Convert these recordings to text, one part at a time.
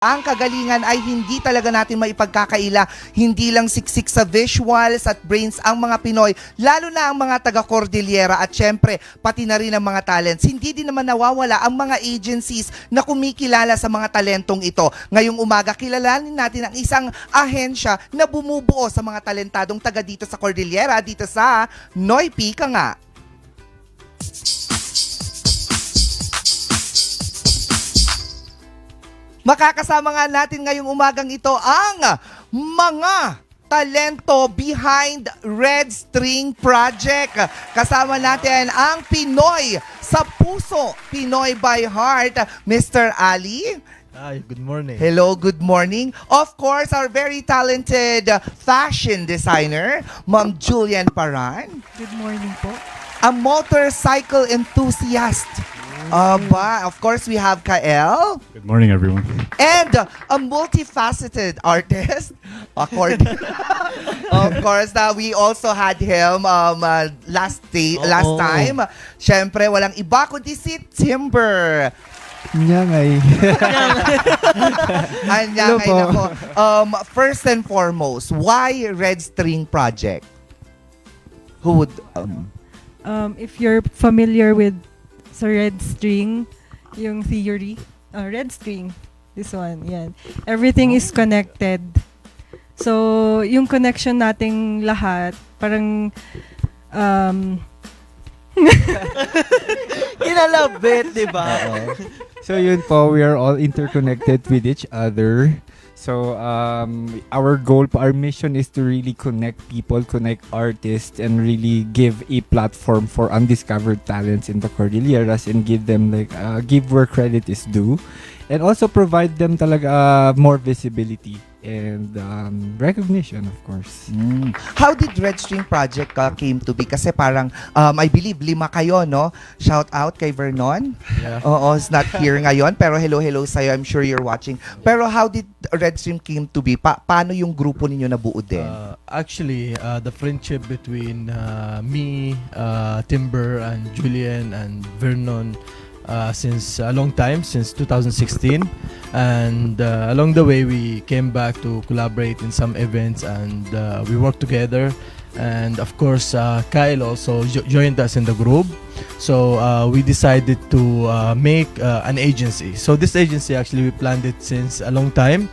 ang kagalingan ay hindi talaga natin maipagkakaila. Hindi lang siksik sa visuals at brains ang mga Pinoy, lalo na ang mga taga-Cordillera at syempre, pati na rin ang mga talents. Hindi din naman nawawala ang mga agencies na kumikilala sa mga talentong ito. Ngayong umaga, kilalanin natin ang isang ahensya na bumubuo sa mga talentadong taga dito sa Cordillera, dito sa Noipi ka nga. Makakasama nga natin ngayong umagang ito ang mga talento behind Red String Project. Kasama natin ang Pinoy sa puso, Pinoy by heart, Mr. Ali. Hi, good morning. Hello, good morning. Of course, our very talented fashion designer, Ma'am Julian Paran. Good morning po. A motorcycle enthusiast. Aba, of course, we have Kael. Good morning, everyone. and a multifaceted artist. Accord. of course, uh, we also had him um, uh, last day, last time. Siyempre, walang iba kundi si Timber. Nyangay. Anya, Hello ngay po. nako. Um, first and foremost, why Red String Project? Who would... Um, um, if you're familiar with sa red string, yung theory, uh, red string, this one, yan. Everything is connected. So, yung connection nating lahat, parang, um, Kinalabit, di ba? so yun po, we are all interconnected with each other. So um, our goal, our mission is to really connect people, connect artists, and really give a platform for undiscovered talents in the Cordilleras and give them like uh, give where credit is due, and also provide them talaga uh, more visibility and um, recognition, of course. Mm. How did Red String Project uh, came to be? Kasi parang, um, I believe, lima kayo, no? Shout out kay Vernon. Yeah. Oo, is not here ngayon. Pero hello, hello sa'yo. I'm sure you're watching. Pero how did Red Stream came to be? Pa- paano yung grupo ninyo nabuo din? Uh, actually, uh, the friendship between uh, me, uh, Timber, and Julian and Vernon uh, since a long time, since 2016. And uh, along the way, we came back to collaborate in some events and uh, we worked together. And of course, uh, Kyle also jo- joined us in the group. So uh, we decided to uh, make an agency. So this agency actually we planned it since a long time.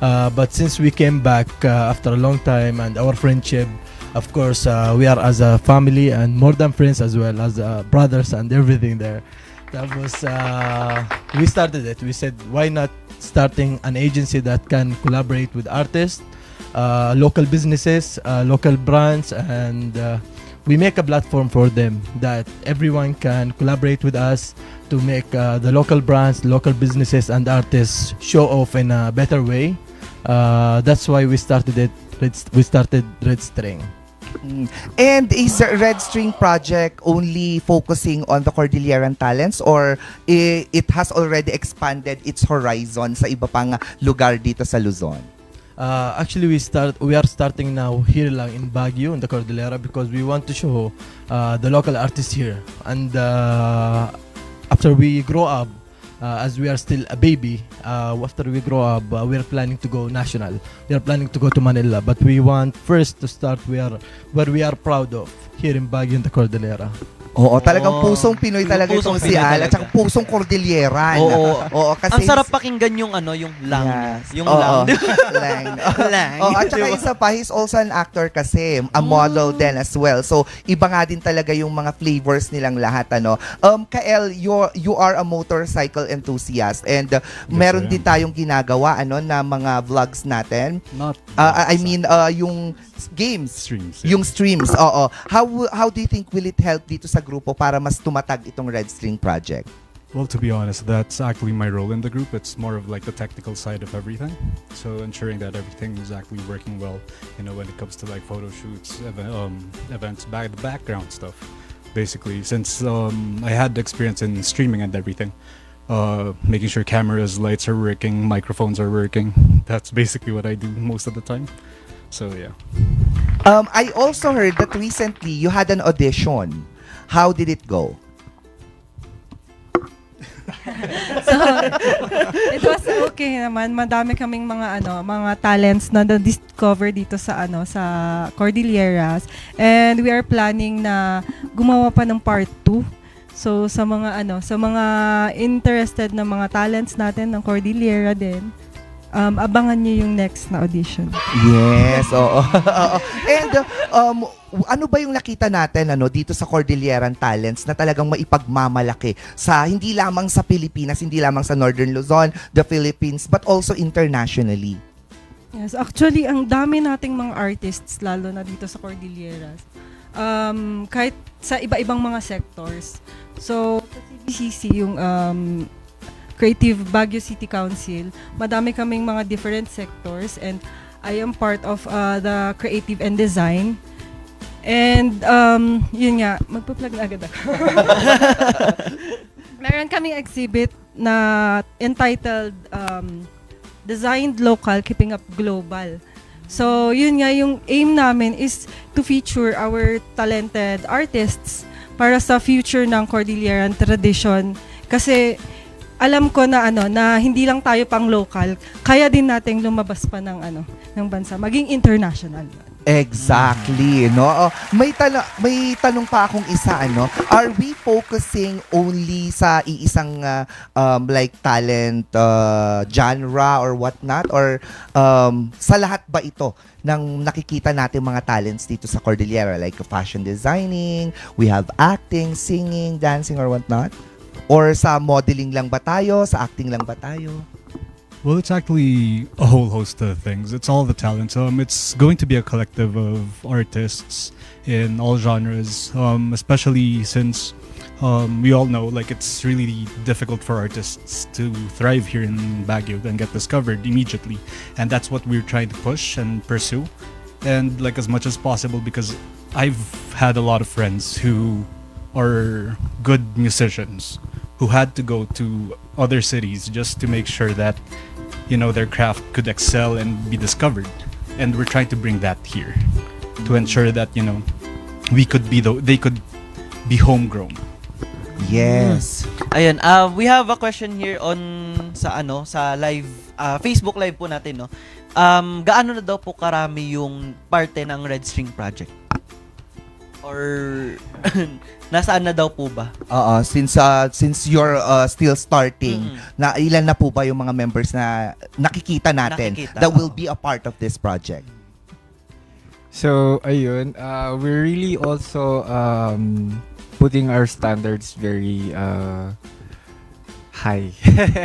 But since we came back after a long time and our friendship, of course, we are as a family and more than friends as well as brothers and everything there. That was uh, we started it. We said why not starting an agency that can collaborate with artists, uh, local businesses, uh, local brands, and uh, we make a platform for them that everyone can collaborate with us to make uh, the local brands, local businesses, and artists show off in a better way. Uh, that's why we started it. We started Red String. Mm. And is Red String Project only focusing on the Cordilleran talents or it has already expanded its horizon sa iba pang lugar dito sa Luzon? Uh, actually, we start. We are starting now here lang in Baguio in the Cordillera because we want to show uh, the local artists here. And uh, after we grow up, uh, as we are still a baby, uh, after we grow up, uh, we are planning to go national. We are planning to go to Manila, but we want first to start where where we are proud of here in Baguio the Cordillera. Oo, talagang pusong Pinoy talaga pusong itong si Pinoy Al at talaga. saka pusong Cordilleran. Oo. Oo, kasi Ang sarap pakinggan yung ano, yung lang. Yes. Yung Oo. lang. lang. lang. Oh, at saka Diba? isa pa, he's also an actor kasi, a model din as well. So, iba nga din talaga yung mga flavors nilang lahat, ano. Um, Kael, you you are a motorcycle enthusiast and uh, meron I din tayong ginagawa, ano, na mga vlogs natin. Not. Uh, I mean, uh, yung games. streams. Yung streams, oo. How how do you think will it help dito sa grupo para mas tumatag itong Red String Project? Well, to be honest, that's actually my role in the group. It's more of like the technical side of everything. So ensuring that everything is actually working well. You know, when it comes to like photo shoots, ev- um, events, back the background stuff. Basically, since um, I had the experience in streaming and everything, uh, making sure cameras, lights are working, microphones are working. That's basically what I do most of the time. So yeah. Um, I also heard that recently you had an audition. How did it go? so, It was okay naman. Madami kaming mga ano, mga talents na na-discover dito sa ano sa Cordilleras. And we are planning na gumawa pa ng part 2. So sa mga ano, sa mga interested na mga talents natin ng Cordillera din, um, abangan niyo yung next na audition. Yes, oo. oo. And um, ano ba yung nakita natin ano dito sa Cordilleran Talents na talagang maipagmamalaki sa hindi lamang sa Pilipinas, hindi lamang sa Northern Luzon, the Philippines, but also internationally. Yes, actually, ang dami nating mga artists, lalo na dito sa Cordilleras. Um, kahit sa iba-ibang mga sectors. So, sa CBCC, yung um, Creative Baguio City Council, madami kaming mga different sectors and I am part of uh, the creative and design. And um, yun nga, magpa-plug na agad ako. Meron kaming exhibit na entitled um, Designed Local, Keeping Up Global. So, yun nga, yung aim namin is to feature our talented artists para sa future ng Cordilleran tradition. Kasi alam ko na ano na hindi lang tayo pang local, kaya din nating lumabas pa ng ano ng bansa, maging international. Exactly, no? Oh, may tanong may tanong pa akong isa ano. Are we focusing only sa iisang uh, um, like talent uh, genre or what not or um, sa lahat ba ito ng nakikita natin mga talents dito sa Cordillera like fashion designing, we have acting, singing, dancing or what not? Or sa modeling lang ba tayo, sa acting lang ba tayo? Well, it's actually a whole host of things. It's all the talents. Um, it's going to be a collective of artists in all genres, um, especially since um, we all know like it's really difficult for artists to thrive here in Baguio and get discovered immediately, and that's what we're trying to push and pursue, and like as much as possible because I've had a lot of friends who are good musicians who had to go to other cities just to make sure that you know their craft could excel and be discovered and we're trying to bring that here to ensure that you know we could be the they could be homegrown Yes. Ayan, uh, we have a question here on sa ano, sa live ah, Facebook live po natin, no. Um, gaano na daw po karami yung parte ng Red String Project? Or nasaan na daw po ba? Oo, since uh, since you're uh, still starting, Mm. na ilan na po ba yung mga members na nakikita natin Nakikita, that will oo. be a part of this project? So, ayun, uh, we're really also um, putting our standards very uh, high.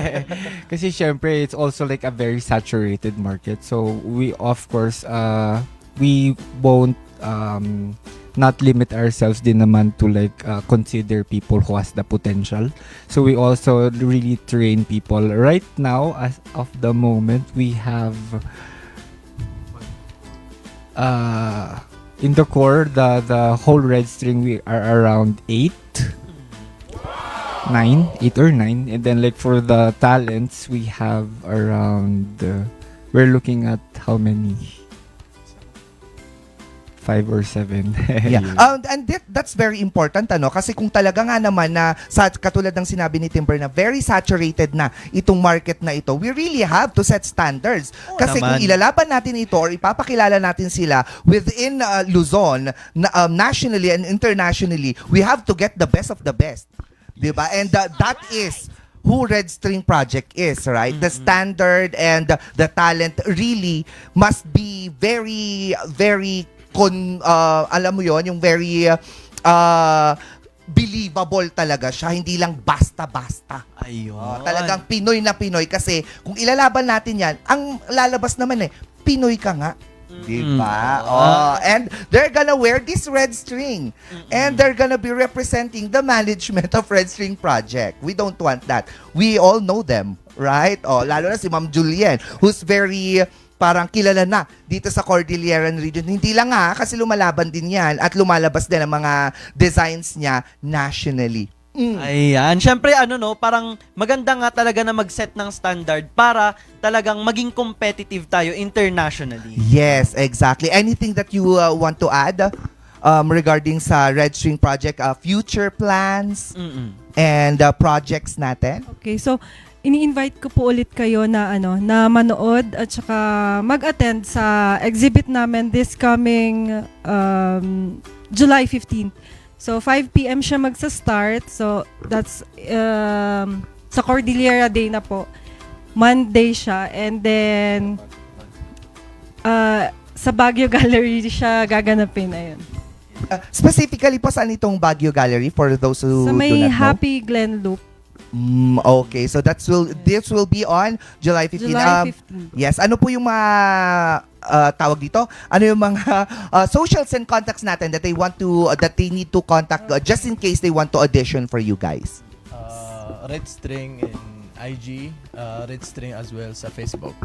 Kasi syempre, it's also like a very saturated market. So, we, of course, uh, we won't um, not limit ourselves din naman to like uh, consider people who has the potential. So, we also really train people. Right now, as of the moment, we have uh in the core the the whole red string we are around eight nine eight or nine and then like for the talents we have around uh, we're looking at how many five or seven Yeah. Um, and that, that's very important ano kasi kung talaga nga naman na sa katulad ng sinabi ni Timber na very saturated na itong market na ito, we really have to set standards. Kasi kung naman. ilalaban natin ito or ipapakilala natin sila within uh, Luzon na, um, nationally and internationally, we have to get the best of the best. 'Di ba? And uh, that is who Red String Project is, right? The standard and the, the talent really must be very, very, con, uh, alam mo yon yung very uh, believable talaga siya. Hindi lang basta-basta. Ayun. Oh, talagang Pinoy na Pinoy kasi kung ilalaban natin yan, ang lalabas naman eh, Pinoy ka nga. Di ba? Mm. Oh, and they're gonna wear this red string. And they're gonna be representing the management of Red String Project. We don't want that. We all know them, right? Oh, lalo na si Ma'am Julien, who's very parang kilala na dito sa Cordilleran region. Hindi lang nga, kasi lumalaban din yan at lumalabas din ang mga designs niya nationally. Mm. Ayan. Siyempre, ano no, parang maganda nga talaga na mag-set ng standard para talagang maging competitive tayo internationally. Yes, exactly. Anything that you uh, want to add um, regarding sa Red String Project, uh, future plans Mm-mm. and uh, projects natin? Okay, so ini-invite ko po ulit kayo na ano na manood at saka mag-attend sa exhibit namin this coming um, July 15th. So 5 PM siya magsa-start. So that's um, sa Cordillera Day na po. Monday siya and then uh, sa Baguio Gallery siya gaganapin ayun. Uh, specifically po saan itong Baguio Gallery for those who Sa do may not know? Happy Glen Loop, Mm, okay, so that's will this will be on July 15. July Um, 15. Yes, ano po yung mga uh, tawag dito? Ano yung mga uh, socials and contacts natin that they want to uh, that they need to contact uh, just in case they want to audition for you guys? Uh, Red String in IG, uh, Red String as well sa Facebook.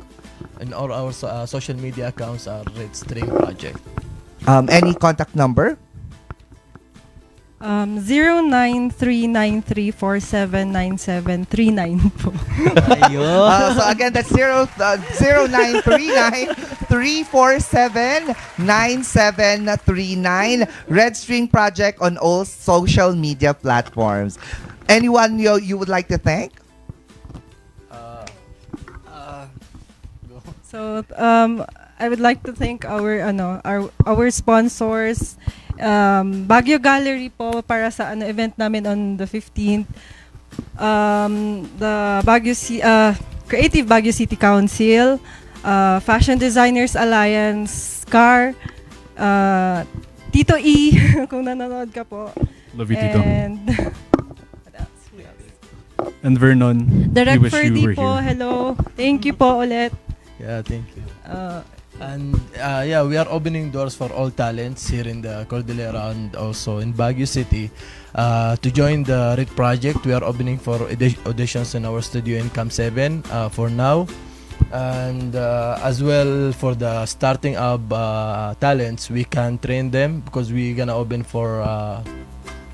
And all our so- uh, social media accounts are Red String Project. Um, any contact number? Um, 093934797939 po. Ayun. Uh, so again, that's zero, uh, 0939-347-9739. Red String Project on all social media platforms. Anyone you, you would like to thank? Uh, uh, go. So um, I would like to thank our ano our our sponsors um, Baguio Gallery po para sa ano event namin on the 15th. Um, the Baguio C- uh, Creative Baguio City Council, uh, Fashion Designers Alliance, CAR, uh, Tito E kung nanonood ka po. Love you, Tito. And? And Vernon, Direct we wish you Ferdy were po, here. hello. Thank you po ulit. Yeah, thank you. Uh, And uh, yeah, we are opening doors for all talents here in the Cordillera and also in Baguio City. Uh, to join the RIT project, we are opening for audi- auditions in our studio in Camp 7 uh, for now. And uh, as well for the starting up uh, talents, we can train them because we're gonna open for uh,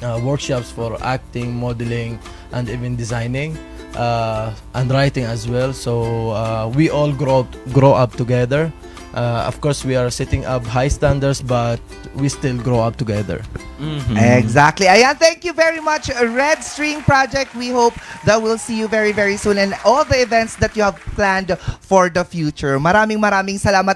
uh, workshops for acting, modeling, and even designing uh, and writing as well. So uh, we all grow grow up together. Uh, of course, we are setting up high standards, but we still grow up together. Mhm. Exactly. Ayan, thank you very much, Red String Project. We hope that we'll see you very, very soon and all the events that you have planned for the future. Maraming maraming salamat